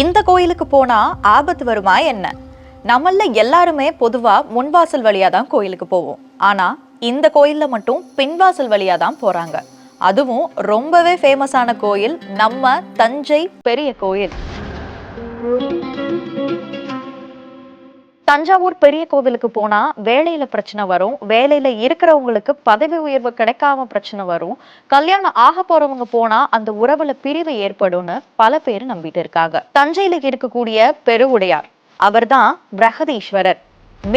இந்த கோயிலுக்கு போனா ஆபத்து வருமா என்ன? நம்மள எல்லாருமே பொதுவா முன்வாசல் வழியா தான் கோயிலுக்கு போவோம். ஆனா இந்த கோயில்ல மட்டும் பின்வாசல் வழியா தான் போறாங்க. அதுவும் ரொம்பவே ஃபேமஸான கோயில் நம்ம தஞ்சை பெரிய கோயில். தஞ்சாவூர் பெரிய கோவிலுக்கு போனா வேலையில பிரச்சனை வரும். வேலையில இருக்கிறவங்களுக்கு பதவி உயர்வு கிடைக்காம பிரச்சனை வரும். கல்யாணம் ஆக போறவங்க போனா அந்த உறவுல பிரிவு ஏற்படும்னு பல பேர் நம்பிட்டு இருக்காங்க. தஞ்சையில இருக்கக்கூடிய பெருவுடையார் அவர்தான் பிரகதீஸ்வரர்.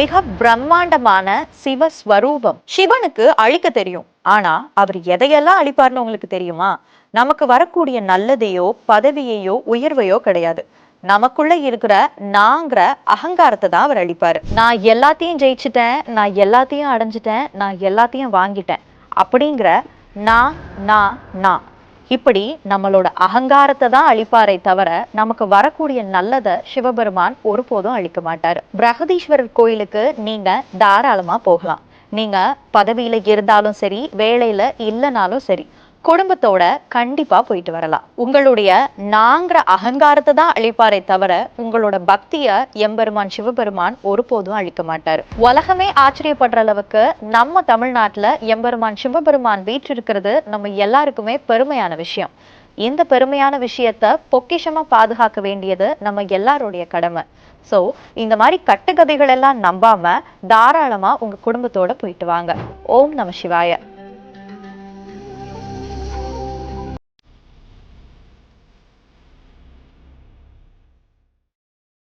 மிக பிரம்மாண்டமான சிவஸ்வரூபம். சிவனுக்கு அழிக்க தெரியும். ஆனா அவர் எதையெல்லாம் அழிப்பார்னு உங்களுக்கு தெரியுமா? நமக்கு வரக்கூடிய நல்லதையோ பதவியையோ உயர்வையோ கிடையாது. நமக்குள்ள இருக்கிற நாங்கிற அகங்காரத்தை தான் அவர் அழிப்பாரு. நான் எல்லாத்தையும் ஜெயிச்சிட்டேன் நான் எல்லாத்தையும் அடைஞ்சிட்டேன் நான் எல்லாத்தையும் வாங்கிட்டேன். அப்படிங்கிற நான் நான் நான் இப்படி நம்மளோட அகங்காரத்தை தான் அழிப்பாரே தவிர நமக்கு வரக்கூடிய நல்லதை சிவபெருமான் ஒருபோதும் அழிக்க மாட்டாரு. பிரகதீஸ்வரர் கோயிலுக்கு நீங்க தாராளமா போகலாம். நீங்க பதவியில இருந்தாலும் சரி வேலையில இல்லைனாலும் சரி குடும்பத்தோட கண்டிப்பா போயிட்டு வரலாம். உங்களுடைய நாங்கிற அகங்காரத்தை தான் அழிப்பாரே தவிர உங்களோட பக்திய எம்பெருமான் சிவபெருமான் ஒருபோதும் அழிக்க மாட்டார். உலகமே ஆச்சரியப்படுற அளவுக்கு நம்ம தமிழ்நாட்டுல எம்பெருமான் சிவபெருமான் வீற்றிருக்கிறது நம்ம எல்லாருக்குமே பெருமையான விஷயம். இந்த பெருமையான விஷயத்த பொக்கிஷமா பாதுகாக்க வேண்டியது நம்ம எல்லாருடைய கடமை. ஸோ இந்த மாதிரி கட்டுக்கதைகள் எல்லாம் நம்பாம தாராளமா உங்க குடும்பத்தோட போயிட்டு வாங்க. ஓம் நம சிவாய.